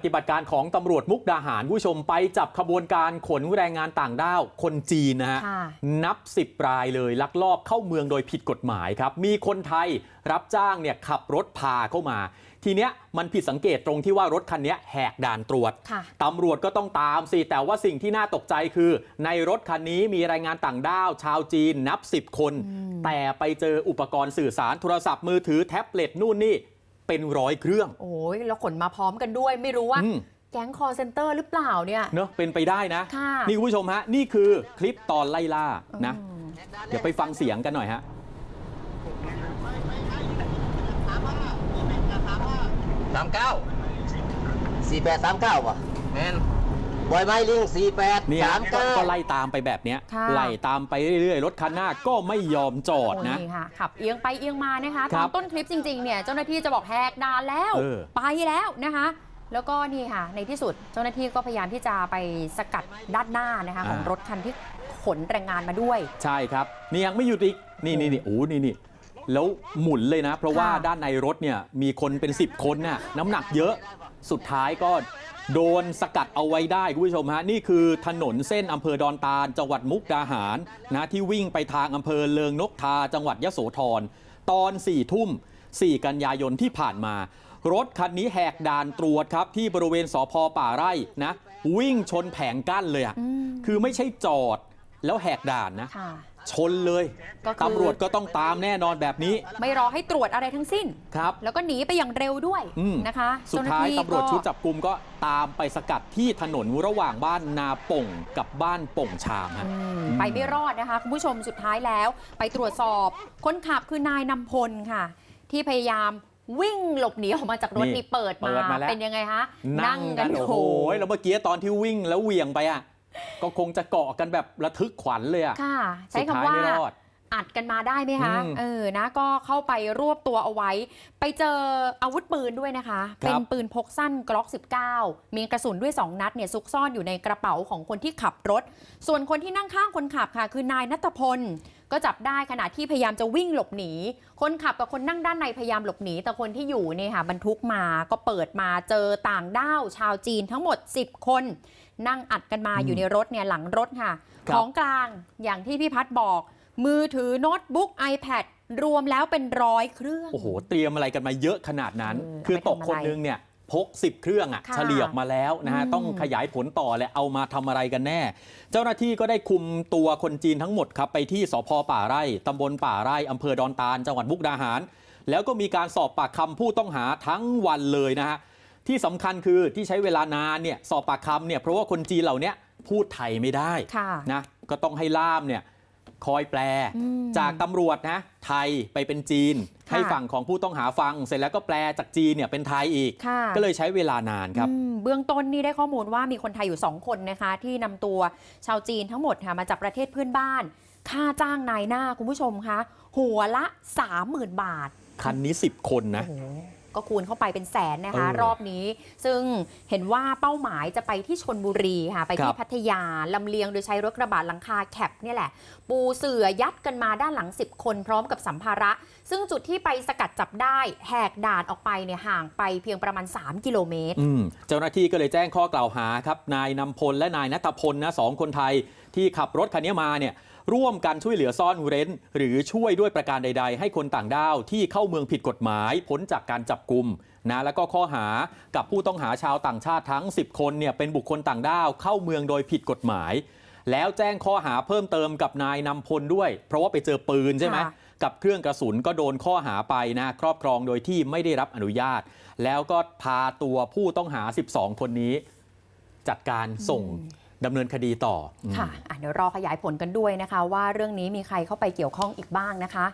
ปฏิบัติการของตำรวจมุกดาหารผู้ชมไปจับขบวนการขนแรงงานต่างด้าว คนจีนนะฮะค่ะนับ10รายเลยลักลอบเข้าเมืองโดยผิดกฎหมายครับ มีคนไทยรับจ้างเนี่ยขับรถพาเข้ามา ทีเนี้ยมันผิดสังเกตตรงที่ว่ารถคันเนี้ยแหกด่านตรวจค่ะตำรวจก็ต้องตามสิแต่ว่าสิ่งที่น่าตกใจคือ ในรถคันนี้มีแรงงานต่างด้าว ชาวจีนนับ 10 คน แต่ไปเจออุปกรณ์สื่อสารโทรศัพท์มือถือแท็บเล็ตนู่นนี่ เป็นร้อยเครื่อง โอ้ยแล้วขนมาพร้อมกันด้วย ไม่รู้ว่า อืม แก๊งคอเซ็นเตอร์หรือเปล่าเนี่ย เนอะเป็นไปได้นะ ค่ะนี่คุณผู้ชมฮะ นี่คือคลิปตอนไล่ล่านะ อืม เดี๋ยวไปฟังเสียงกันหน่อยฮะ สามเก้าสี่แปดสามเก้าป่ะแมน บอยไม้ลิงสี่แปดเนี่ยสามก็เก้าก็ไล่ตามไปแบบเนี้ยค่ะ ไล่ตามไปเรื่อยๆ รถคันหน้าก็ไม่ยอมจอดโอ้นะนี่ค่ะขับเอียงไปเอียงมานะคะคตรัอบนต้นคลิปจริงๆเนี่ยเจ้าหน้าที่จะบอกแหกด่านแล้ว เออ ไปแล้วนะคะ แล้วก็นี่ค่ะ ในที่สุดเจ้าหน้าที่ก็พยายามที่จะไปสกัดด้านหน้านะคะของรถคันที่ขนแรงงานมาด้วย ใช่ครับ นี่ยังไม่หยุดอีก นี่นี่นี่โอ้นี่นี่แล้วหมุนเลยนะ เพราะว่าค่ะ ด้านในรถเนี่ยมีคนเป็น 10 คนน่ะน้ำหนักเยอะ สุดท้ายก็ โดนสกัดเอาไว้ได้คุณผู้ชมฮะนี่คือถนนเส้นอำเภอดอนตาลจังหวัดมุกดาหารนะที่วิ่งไปทางอำเภอเลิงนกทา จังหวัดยโสธรตอน4ี่ทุ่ม 4 กันยายนที่ผ่านมา รถคันนี้แหกด่านตรวจครับ ที่บริเวณสพป่าไร่นะ วิ่งชนแผงกั้นเลยอะอืมคือไม่ใช่จอดแล้วแหกด่านนะค่ะ ชนเลยก็คือ ตำรวจก็ต้องตามแน่นอนแบบนี้ ไม่รอให้ตรวจอะไรทั้งสิ้น ครับ แล้วก็หนีไปอย่างเร็วด้วยอืม นะคะสุดท้ายเจ้หน้ตำรวจก็ชุดจับกลุ่มก็ตามไปสกัดที่ถนนระหว่างบ้านนาป่งกับบ้านป่งชามฮะ อืมไปไม่รอดนะคะ คุณผู้ชมสุดท้ายแล้ว ไปตรวจสอบคนขับคือนายนำพลค่ะ ที่พยายามวิ่งหลบหนีออกมาจากรถนี่นี่เปิดเปิดมาแล้ว เป็นยังไงคะนั่งกันโอ้โหแล้วเมื่อกี้ตอนที่วิ่งแล้วเหวี่ยงไปอะ ก็คงจะเกาะกันแบบระทึกขวัญเลยอะค่ะ ใช้สุดท้ายคำว่าไม่รอดอัดกันมาได้ไหมคะอืมเออนะก็เข้าไปรวบตัวเอาไว้ ไปเจออาวุธปืนด้วยนะคะครับเป็นปืนพกสั้นกล็อก 19 มีกระสุนด้วย 2 นัดเนี่ยซุกซ่อนอยู่ในกระเป๋าของคนที่ขับรถ ส่วนคนที่นั่งข้างคนขับค่ะ คือนายนัทพล ก็จับได้ขณะที่พยายามจะวิ่งหลบหนี คนขับกับคนนั่งด้านในพยายามหลบหนี แต่คนที่อยู่เนี่ยค่ะบรรทุกมาก็เปิดมาเจอต่างด้าวชาวจีนทั้งหมด 10 คน นั่งอัดกันมาอืมอยู่ในรถเนี่ยหลังรถค่ะครับของกลางอย่างที่พี่พัฒน์บอก มือถือโน้ตบุ๊ก iPad รวมแล้วเป็นร้อยเครื่อง โอ้โห เตรียมอะไรกันมาเยอะขนาดนั้นเออคือตกเอาไปคนทำอะไรนึงเนี่ย พก 10 เครื่องอะค่ะเฉลี่ยออกมาแล้วนะฮะ อืม ต้องขยายผลต่อและเอามาทำอะไรกันแน่ เจ้าหน้าที่ก็ได้คุมตัวคนจีนทั้งหมดครับ ไปที่สพป่าไร่ตำบลป่าไร่อำเภอดอนตาล จังหวัดมุกดาหาร แล้วก็มีการสอบปากคำผู้ต้องหาทั้งวันเลยนะฮะ ที่สำคัญคือที่ใช้เวลานานเนี่ยสอบปากคำเนี่ยเพราะว่าคนจีนเหล่าเนี้ยพูดไทยไม่ได้ ค่ะ นะก็ต้องให้ล่ามเนี่ยคอยแปล อืมจากตำรวจนะไทยไปเป็นจีนค่ะ ให้ฝั่งของผู้ต้องหาฟัง เสร็จแล้วก็แปลจากจีนเนี่ยเป็นไทยอีกค่ะก็เลยใช้เวลานานครับอืมเบื้องต้นนี่ได้ข้อมูลว่ามีคนไทยอยู่ 2 คนนะคะ ที่นำตัวชาวจีนทั้งหมดค่ะมาจากประเทศเพื่อนบ้าน ค่าจ้างนายหน้าคุณผู้ชมคะหัวละ 30,000 บาท คันนี้ 10 คนนะโอ้โห ก็คูณเข้าไปเป็นแสนนะคะเออรอบนี้ ซึ่งเห็นว่าเป้าหมายจะไปที่ชนบุรีค่ะ ไปครัที่บพัทยาลำเลียงโดยใช้รถกระบะหลังคาแคปเนี่ยแหละ ปูเสือยัดกันมาด้านหลัง 10 คนพร้อมกับสัมภาระ ซึ่งจุดที่ไปสกัดจับได้แหกด่านออกไปเนี่ยห่างไปเพียงประมาณ 3 กิโลเมตรอืมเจ้าหน้าที่ก็เลยแจ้งข้อกล่าวหาครับนายนำพลและนายนัทพลนะสองคนไทยที่ขับรถคันนี้มาเนี่ย ร่วมกันช่วยเหลือซ่อนเร้น หรือช่วยด้วยประการใด ๆ ให้คนต่างด้าวที่เข้าเมืองผิดกฎหมายพ้นจากการจับกลุ่มนะแล้วก็ข้อหากับผู้ต้องหาชาวต่างชาติทั้ง 10 คนเนี่ยเป็นบุคคลต่างด้าวเข้าเมืองโดยผิดกฎหมาย แล้วแจ้งข้อหาเพิ่มเติมกับนายนำพลด้วย เพราะว่าไปเจอปืนใช่ไหมค่ะกับเครื่องกระสุนก็โดนข้อหาไปนะครอบครองโดยที่ไม่ได้รับอนุญาต แล้วก็พาตัวผู้ต้องหา 12 คนนี้ จัดการส่ง ดำเนินคดีต่ออืมค่ะอะเดี๋ยวรอขยายผลกันด้วยนะคะ ว่าเรื่องนี้มีใครเข้าไปเกี่ยวข้องอีกบ้างนะคะ